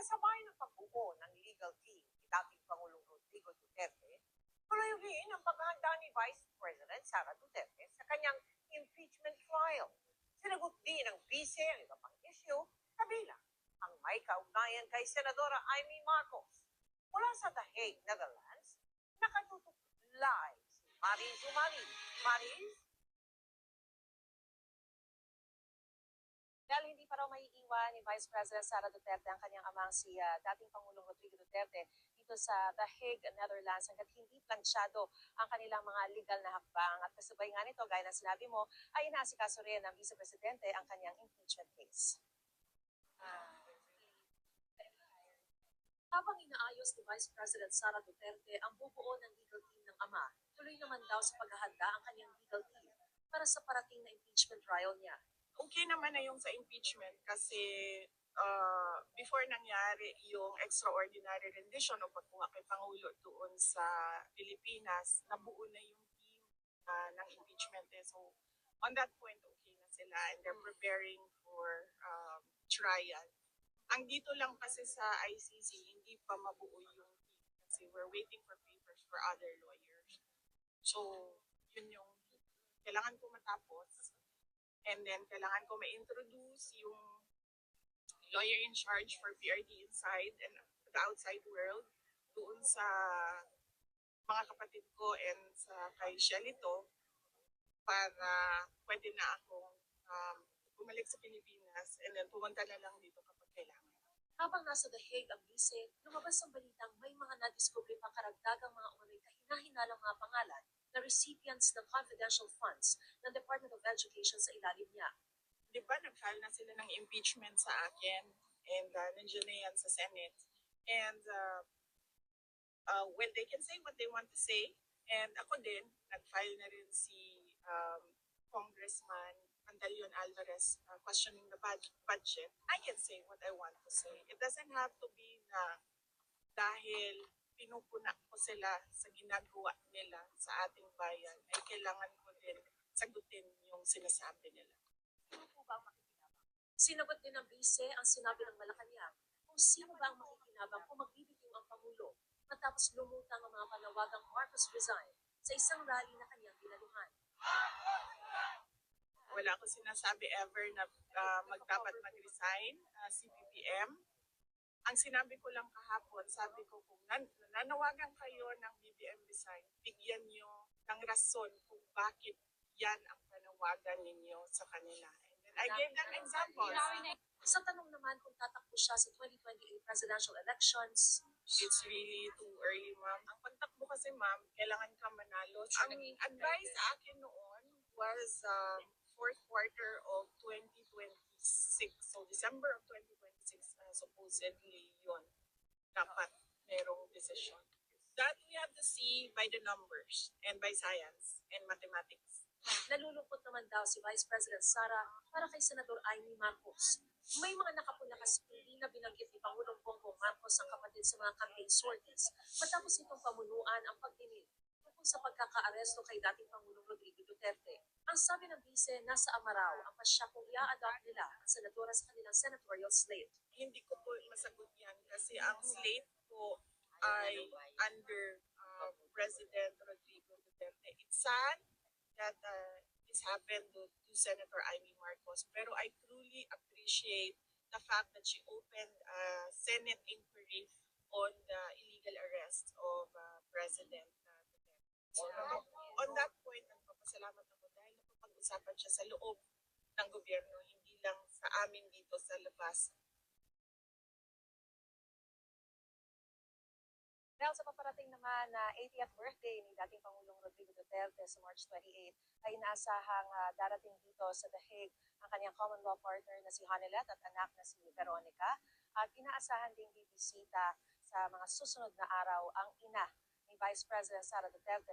kasabay ng pagbuo ng legal team ni dating Pangulong Rodrigo Duterte, rin ang paghahanda ni Vice President Sara Duterte sa kanyang impeachment trial. Sinagot din ng vice ang iba pang issue, kabilang ang may kaugnayan kay Senadora Amy Marcos. Mula sa The Hague, Netherlands, nakatutok live si Maris Umali. Maris? Dahil hindi pa raw maiiwan ni Vice President Sara Duterte ang kanyang amang si ah, dating Pangulong Rodrigo Duterte dito sa The Hague, Netherlands hanggat hindi plansyado ang kanilang mga legal na hakbang. At kasabay nga nito, gaya ng sinabi mo, ay inaasikaso rin ng Vice Presidente ang kanyang impeachment case. Habang inaayos ni Vice President Sara Duterte ang bubuo ng legal team ng ama, tuloy naman daw sa paghahanda ang kanyang legal team para sa parating na impeachment trial niya. Okay naman na yung sa impeachment kasi uh, before nangyari yung extraordinary rendition o pagkuha kay Pangulo doon sa Pilipinas, nabuo na yung team uh, ng impeachment. Eh. So, on that point, okay na sila and they're preparing for um, trial. Ang dito lang kasi sa ICC, hindi pa mabuo yung team kasi we're waiting for papers for other lawyers. So, yun yung kailangan ko matapos And then, kailangan ko ma-introduce yung lawyer in charge for PRD inside and the outside world doon sa mga kapatid ko and sa kay Shelito para pwede na akong um, bumalik sa Pilipinas and then pumunta na lang dito kapag kailangan. Habang nasa The Hague ang bise, lumabas ang balitang may mga nadiskubre pang karagdagang mga umano'y kahina-hinalang mga pangalan na recipients ng confidential funds ng Department of Education sa ilalim niya. Di ba nag-file na sila ng impeachment sa akin and uh, nandiyan na yan sa Senate. And uh, uh, when they can say what they want to say, and ako din, nag-file na rin si um, Congressman Pantaleon Alvarez uh, questioning the bud- budget, I can say what I want to say. It doesn't have to be na dahil pinupuna ko sila sa ginagawa nila sa ating bayan, ay kailangan ko din sagutin yung sinasabi nila. Sino po ba ang makikinabang? Sinagot din ng bise ang sinabi ng Malacanang kung sino ba ang makikinabang kung magbibitiw ang Pangulo matapos lumutang ang mga panawagang Marcos resign sa isang rally na kanyang dinaluhan. wala akong sinasabi ever na uh, magdapat mag-resign uh, si BBM. Ang sinabi ko lang kahapon, sabi ko kung nan- nanawagan kayo ng BBM resign, bigyan nyo ng rason kung bakit yan ang panawagan ninyo sa kanila. And then I gave them examples. Sa tanong naman kung tatakbo siya sa 2028 presidential elections, It's really too early, ma'am. Ang pagtakbo kasi, ma'am, kailangan ka manalo. Ang advice sa akin noon was um, fourth quarter of 2026. So, December of 2026, uh, supposedly yun. Dapat merong decision. That we have to see by the numbers and by science and mathematics. nalulungkot naman daw si Vice President Sara para kay Senador Amy Marcos. May mga nakapula kasi hindi na binanggit ni Pangulong Bongbong Marcos ang kapatid sa mga campaign sorties matapos itong pamunuan ang pagdinig tungkol sa pagkakaaresto kay dating Pangulong Rodrigo Duterte. Ang sabi ng bise, nasa Amaraw ang pasya kung i-adopt nila ang senadora sa kanilang senatorial slate. hindi ko po masagot yan kasi ang slate ko ay under uh, President Rodrigo Duterte. It's sad that uh, this happened to, to Senator Amy Marcos, pero I truly appreciate the fact that she opened a Senate inquiry on the illegal arrest of uh, President uh, Duterte. So, on that point, nagpapasalamat ako dahil napapag-usapan siya sa loob ng gobyerno, hindi lang sa amin dito sa labas Dahil sa paparating naman na 80th birthday ni dating Pangulong Rodrigo Duterte sa March 28, ay inaasahang ah, darating dito sa The Hague ang kanyang common law partner na si Hanelet at anak na si Veronica. At inaasahan ding bibisita sa mga susunod na araw ang ina ni Vice President Sara Duterte